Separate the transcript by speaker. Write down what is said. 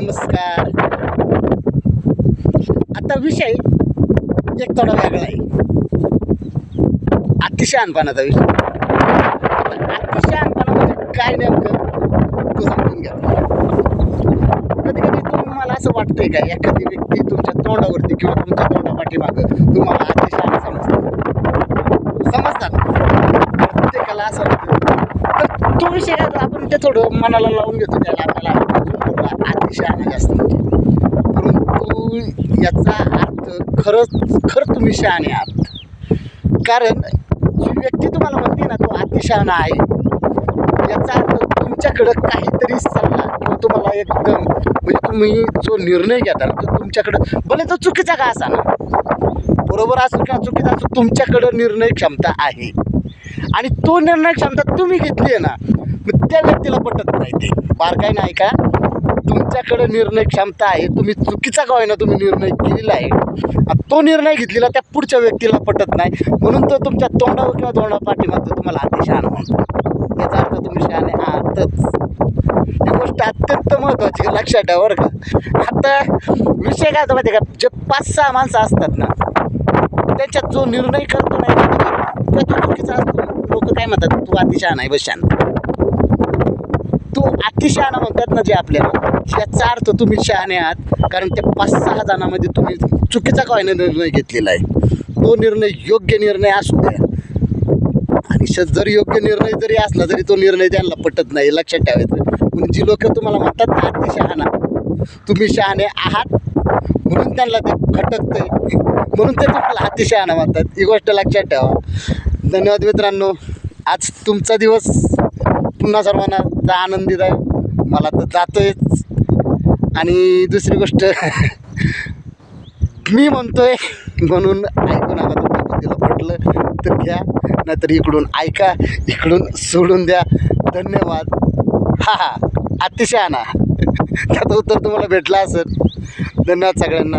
Speaker 1: नमस्कार. आता विषय एक थोडा वेगळा आहे. अतिशहानपणाचा विषय. अतिशहानपणामध्ये काय नेमकं तू समजून घ्या. कधी कधी तुम्हाला असं वाटतंय का एखादी व्यक्ती तुमच्या तोंडावरती किंवा तुमच्या तोंडापाठीमागं तुम्हाला अतिशहाणा समजतं समजतात? प्रत्येकाला असं वाटतं तर तो विषय आपण ते थोडं मनाला लावून घेतो त्याला आपल्याला शहाणा जास्त परंतु याचा अर्थ खरंच खरं तुम्ही शहाणे आहात. कारण जी व्यक्ती तुम्हाला म्हणते ना तो अतिशहाणा आहे. याचा अर्थ तुमच्याकडं काहीतरी सल्ला किंवा तुम्हाला एकदम म्हणजे तुम्ही जो निर्णय घेता तो तुमच्याकडं भले तो चुकीचा का असा ना बरोबर असो किंवा चुकीचा असो तुमच्याकडं निर्णय क्षमता आहे. आणि तो निर्णय क्षमता तुम्ही घेतली आहे ना मग त्या व्यक्तीला पटत नाही ते. बार काय नाही का तुमच्याकडे निर्णय क्षमता आहे तुम्ही चुकीचा का होईना तुम्ही निर्णय केलेला आहे. तो निर्णय घेतलेला त्या पुढच्या व्यक्तीला पटत नाही. म्हणून तो तुमच्या तोंडावर किंवा तोंडा पाठीमागतो तुम्हाला अतिशहाणा म्हणतो. याचा अर्थ तुम्ही शहाणे आहातच. ही गोष्ट अत्यंत महत्त्वाची लक्षात ठेवा बरं का. आता विषय काय होता माहिती आहे का? जे पाच सहा माणसं असतात ना त्याच्यात जो निर्णय करतो नाही तो चुकीचा असतो. लोक काय म्हणतात? तू अतिशहाण आहे बस शांत तू अतिशहाणा म्हणतात ना जे आपल्याला याचा अर्थ तुम्ही शहाणे आहात कारण त्या पाच सहा जणांमध्ये तुम्ही चुकीचा काय निर्णय घेतलेला आहे? तो निर्णय योग्य निर्णय असू द्या. आणि श- जरी योग्य निर्णय जरी असला तरी तो निर्णय त्यांना पटत नाही लक्षात ठेवायचं. म्हणून जी लोक तुम्हाला म्हणतात ना अतिशहाणा. तुम्ही शहाणे आहात म्हणून त्यांना ते खटकतं म्हणून ते तुम्हाला अतिशहाणा म्हणतात. ही गोष्ट लक्षात ठेवा. धन्यवाद मित्रांनो. आज तुमचा दिवस पुन्हा सर्वांना आनंदीदाय मला तर जातोयच. आणि दुसरी गोष्ट मी म्हणतोय म्हणून ऐकू नका तुमच्या बुद्धीला पटलं तर घ्या. नाहीतर इकडून ऐका इकडून सोडून द्या. धन्यवाद. हा हा. अतिशय आणा. त्याचं उत्तर तुम्हाला भेटलं असेल. धन्यवाद सगळ्यांना.